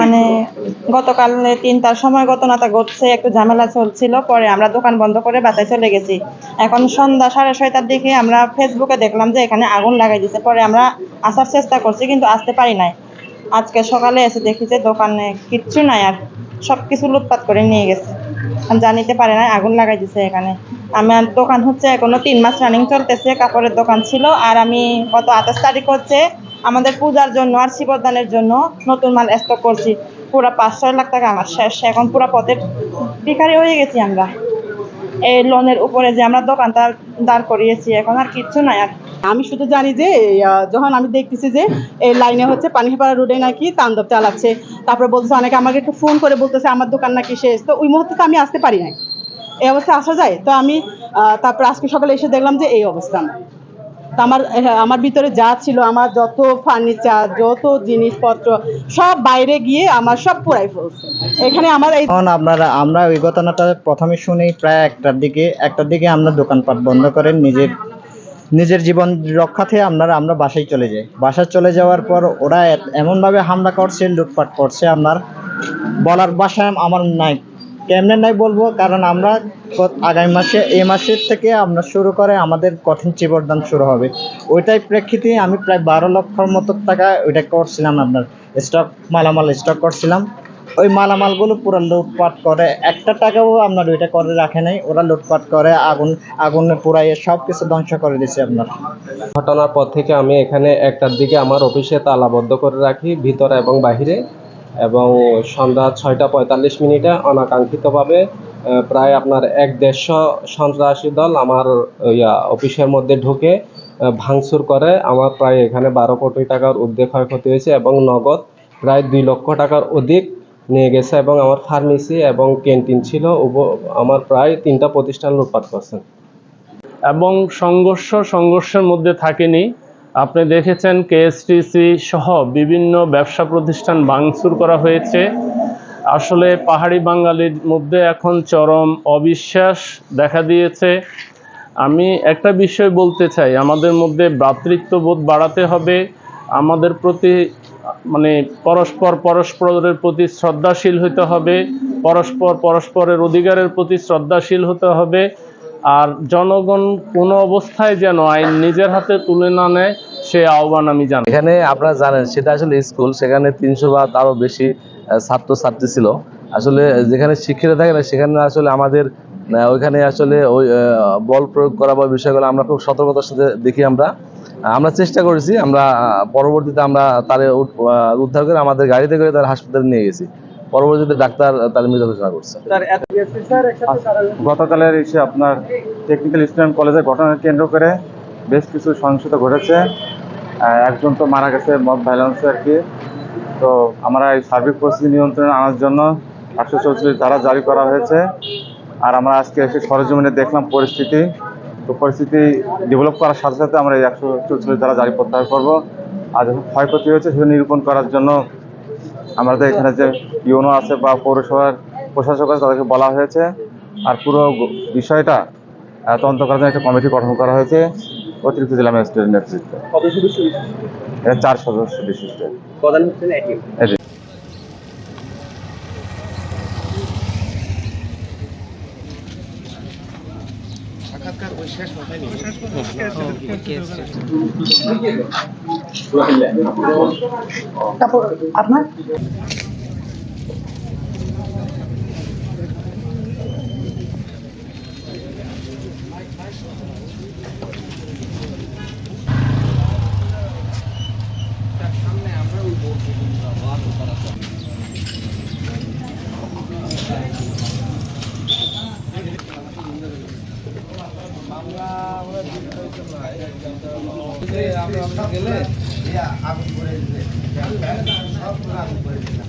মানে গতকাল তিনটার সময় ঘটনাটা ঘটছে, একটু ঝামেলা চলছিল, পরে আমরা দোকান বন্ধ করে বাসায় চলে গেছি। এখন সন্ধ্যা সাড়ে ছয়টার দিকে আমরা ফেসবুকে দেখলাম যে এখানে আগুন লাগাই দিয়েছে পরে আমরা আসার চেষ্টা করছি, কিন্তু আসতে পারি নাই। আজকে সকালে এসে দেখি যে দোকানে কিচ্ছু নাই আর সব কিছু লুটপাট করে নিয়ে গেছে। জানিতে পারে না আগুন লাগাই দিছে এখানে। আমার দোকান হচ্ছে এখনও তিন মাস রানিং চলতেছে, কাপড়ের দোকান ছিল, আর আমি গত আঠাশ তারিখ হচ্ছে আমাদের পূজার জন্য আর শিবদানের জন্য নতুন মাল স্টক করছি। পুরো পাঁচ, ছয় লাখ টাকা আমার শেষ। এখন পুরো পথের ভিখারি হয়ে গেছি আমরা। এই লোনের উপরে যে আমরা দোকানটা দাঁড় করিয়েছি, এখন আর কিচ্ছু নাই আর। আমি শুধু জানি যে যখন আমি দেখতেছি যে, এই লাইনে হচ্ছে পানিপাড়া রোডে নাকি তাণ্ডব চালাচ্ছে। তারপরে বলতেছে, অনেকে আমাকে একটু ফোন করে বলতেছে, আমার দোকান নাকি শেষ। তো ওই মুহূর্তে তো আমি আসতে পারি নাই। এই অবস্থা আসা যায়। তো আমি তারপরে আজকে সকালে এসে দেখলাম যে, এই অবস্থা আমার আহ, আমার ভিতরে যা ছিল আমার যত ফার্নিচার যত জিনিসপত্র সব বাইরে গিয়ে আমার সব পুরাই ফেলছে। এখানে আমার এই আপনারা আমরা ওই ঘটনাটা প্রথমে শুনি প্রায় একটার দিকে একটার দিকে আমরা দোকানপাট বন্ধ করেন নিজের নিজের জীবন রক্ষাতে আপনারা আমরা বাসায় চলে যাই। বাসায় চলে যাওয়ার পর ওরা এমনভাবে হামলা করছে লুটপাট করছে আপনার বলার বাসায় আমার নাই কেমনে নাই বলব, কারণ আমরা আগামী মাসে, এ মাসের থেকে আমরা শুরু করে আমাদের কঠিন চিবরদান শুরু হবে। ওইটাই প্রেক্ষিতে আমি প্রায় বারো লক্ষর মতো টাকা ওইটা করছিলাম আপনার স্টক মালামাল স্টক করছিলাম। ওই মালামালগুলো পুরো লুটপাট করে, একটা টাকাও আপনার ওইটা করে রাখে নাই, ওরা লুটপাট করে, আগুন, আগুনে পুরাইয়ে সব কিছু ধ্বংস করে দিছে আপনার। ঘটনার পর থেকে আমি এখানে একটার দিকে আমার অফিসে তালাবদ্ধ করে রাখি, ভিতরে এবং বাহিরে। এবং সন্ধ্যা ছয়টা পঁয়তাল্লিশ মিনিটে অনাকাঙ্ক্ষিতভাবে প্রায় আপনার এক দেড়শো সন্ত্রাসী দল আমার ইয়া, অফিসের মধ্যে ঢুকে ভাঙচুর করে। আমার প্রায় এখানে বারো কোটি টাকার উদ্যোগ ক্ষয়ক্ষতি হয়েছে এবং নগদ প্রায় দুই লক্ষ টাকার অধিক নিয়ে গেছে এবং আমার ফার্মেসি এবং ক্যান্টিন ছিল। আমার প্রায় তিনটা প্রতিষ্ঠান লুটপাট করছেন এবং সংঘর্ষ সংঘর্ষের মধ্যে থাকেনি। আপনি দেখেছেন কেএসটিসি সহ বিভিন্ন ব্যবসা প্রতিষ্ঠান ভাঙচুর করা হয়েছে। আসলে পাহাড়ি বাঙালির মধ্যে এখন চরম অবিশ্বাস দেখা দিয়েছে। আমি একটা বিষয় বলতে চাই, আমাদের মধ্যে ভ্রাতৃত্ববোধ বাড়াতে হবে। আমাদের প্রতি মানে পরস্পর পরস্পরের প্রতি শ্রদ্ধাশীল হতে হবে, পরস্পর পরস্পরের অধিকারের প্রতি শ্রদ্ধাশীল হতে হবে। আর জনগণ কোনো অবস্থায় যেন আইন নিজের হাতে তুলে না নেয় সে আহ্বান আমি জানাই। এখানে আপনারা জানেন সেটা আসলে স্কুল সেখানে তিনশো বা তারও বেশি আহ, ছাত্র ছাত্রী ছিল। আসলে যেখানে শিক্ষিত থাকে না সেখানে আসলে আমাদের ওইখানে আসলে ওই বল প্রয়োগ করা বা বিষয়গুলো আমরা খুব সতর্কতার সাথে দেখি আমরা। আমরা চেষ্টা করেছি আমরা পরবর্তীতে আমরা তার উদ্ধার করে আমাদের গাড়িতে করে তার হাসপাতালে নিয়ে গেছি। পরবর্তীতে ডাক্তার তার মৃত ঘোষণা করছে। গতকালের এসে আপনার টেকনিক্যাল স্টুডেন্ট কলেজের ঘটনা কেন্দ্র করে বেশ কিছু সহিংসতা ঘটেছে। একজন তো মারা গেছে মব ভাইলেন্সে আর কি। তো আমরা এই সার্বিক পরিস্থিতি নিয়ন্ত্রণে আনার জন্য একশো চৌচল্লিশ ধারা জারি করা হয়েছে। আর আমরা আজকে এসে সরজমিনে দেখলাম পরিস্থিতি। তো পরিস্থিতি ডেভেলপ করার সাথে সাথে আমরা এই একশো চৌচল্লিশ ধারা জারি প্রত্যাহার করব। আর যখন ক্ষয়ক্ষতি হয়েছে সেটা নিরূপণ করার জন্য আমাদের এখানে যে ইউনো আছে বা পৌরসভার প্রশাসক আছে তাদেরকে বলা হয়েছে আর পুরো বিষয়টা তদন্ত করার জন্য একটা কমিটি গঠন করা হয়েছে অতিরিক্ত জেলা ম্যাজিস্ট্রেটের নেতৃত্বে এটা চার সদস্য বিশিষ্ট এটি। আপনার বিছানে থালি নই তারপর আপনার আমরা আমরা গেলে আগুন করে দিতে সব আগুন করে দিলাম।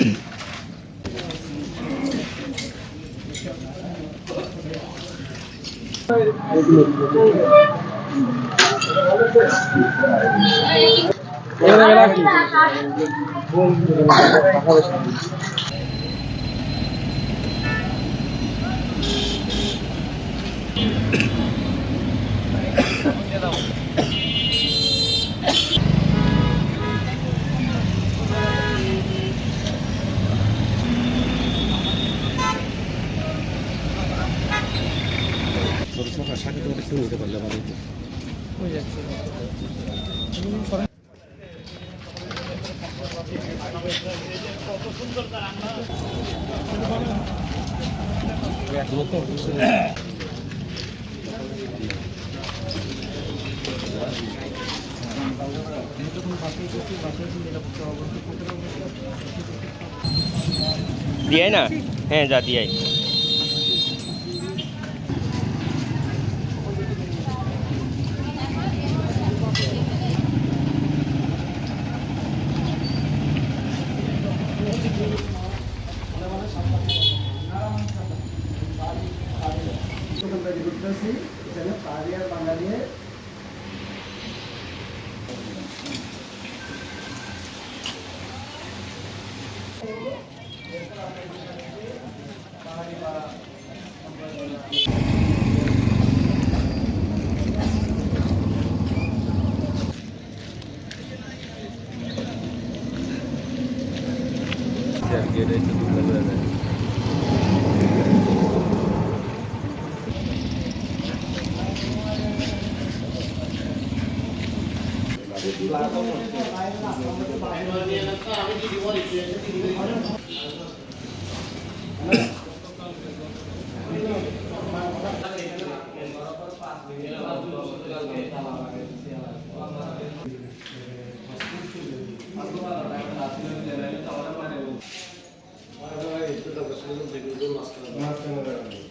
안녕하세 요. ধরবো। দিয়াই না হ্যাঁ যা দিয়াই বিরুদ্ধে এখানে পাহাড়িয়ার Bengali Thank you. ปลาต้องไม่ด master master